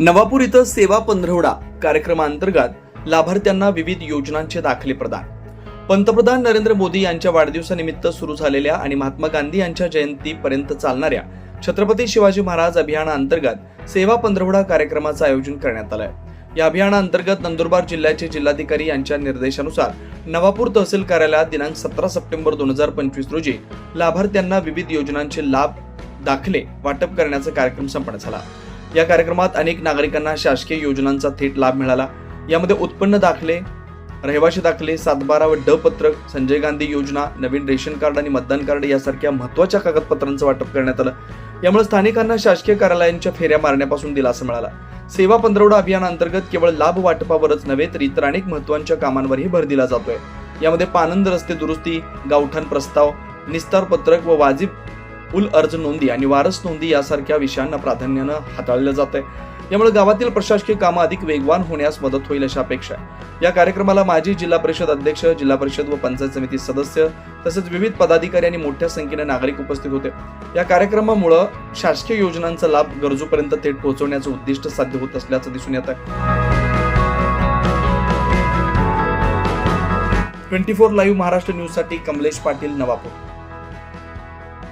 नवापूर इथं सेवा पंधरवडा कार्यक्रमाअंतर्गत लाभार्थ्यांना विविध योजनांचे दाखले प्रदान. पंतप्रधान नरेंद्र मोदी यांच्या वाढदिवसानिमित्त सुरू झालेल्या आणि महात्मा गांधी यांच्या जयंतीपर्यंत चालणाऱ्या छत्रपती शिवाजी महाराज अभियानाअंतर्गत सेवा पंधरवडा कार्यक्रमाचं आयोजन करण्यात आलं या अभियानाअंतर्गत नंदुरबार जिल्ह्याचे जिल्हाधिकारी यांच्या निर्देशानुसार नवापूर तहसील कार्यालयात दिनांक सतरा सप्टेंबर दोन हजार पंचवीस रोजी लाभार्थ्यांना विविध योजनांचे लाभ दाखले वाटप करण्याचा कार्यक्रम संपन्न झाला. या कार्यक्रमात अनेक नागरिकांना शासकीय योजनांचा थेट लाभ मिळाला. यामध्ये उत्पन्न दाखले रहिवाशी दाखले सातबारा व ड पत्रक संजय गांधी योजना नवीन रेशन कार्ड आणि मतदान कार्ड यासारख्या महत्त्वाच्या कागदपत्रांचं वाटप करण्यात आलं. यामुळे स्थानिकांना शासकीय कार्यालयांच्या फेऱ्या मारण्यापासून दिलासा मिळाला. सेवा पंधरवडा अभियानांतर्गत केवळ लाभ वाटपावरच नव्हे तर इतर अनेक महत्त्वाच्या कामांवरही भर दिला जातोय. यामध्ये पानंद रस्ते दुरुस्ती गावठाण प्रस्ताव निस्तार पत्रक व वाजिब उल अर्ज नोंदी आणि वारस नोंदी यासारख्या विषयांना प्राधान्यानं हाताळलं जात आहे यामुळे गावातील प्रशासकीय कामं अधिक वेगवान होण्यास मदत होईल अशा अपेक्षा आहे. या कार्यक्रमाला माजी जिल्हा परिषद अध्यक्ष जिल्हा परिषद व पंचायत समिती सदस्य तसेच विविध पदाधिकारी आणि मोठ्या संख्येने नागरिक उपस्थित होते. या कार्यक्रमामुळं शासकीय योजनांचा लाभ गरजूपर्यंत थेट पोहोचवण्याचं उद्दिष्ट साध्य होत असल्याचं दिसून येत आहे. ट्वेंटी फोर लाईव्ह महाराष्ट्र न्यूजसाठी कमलेश पाटील नवापूर.